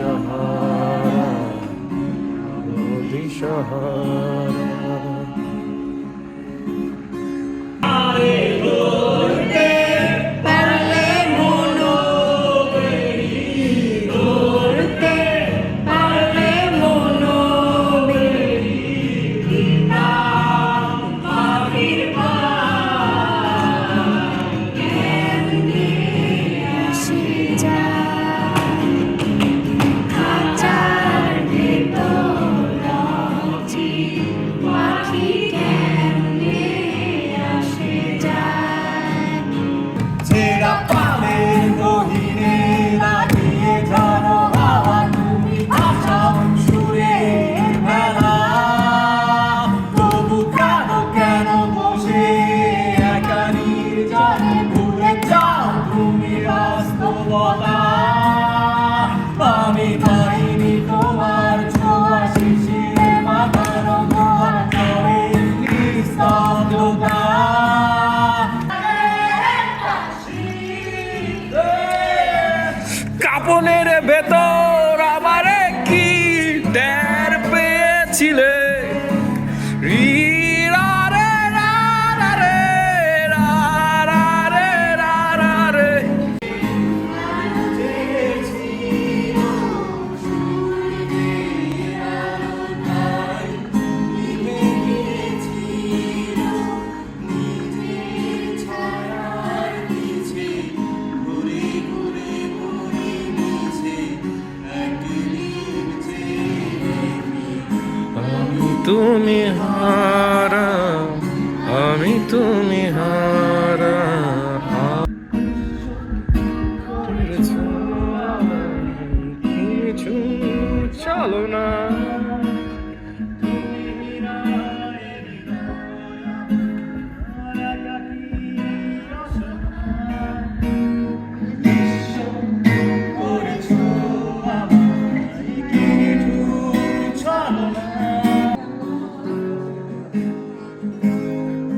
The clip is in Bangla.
সহারা নদী সহারা তুমি হারা আমি তুমি হারা চলো না।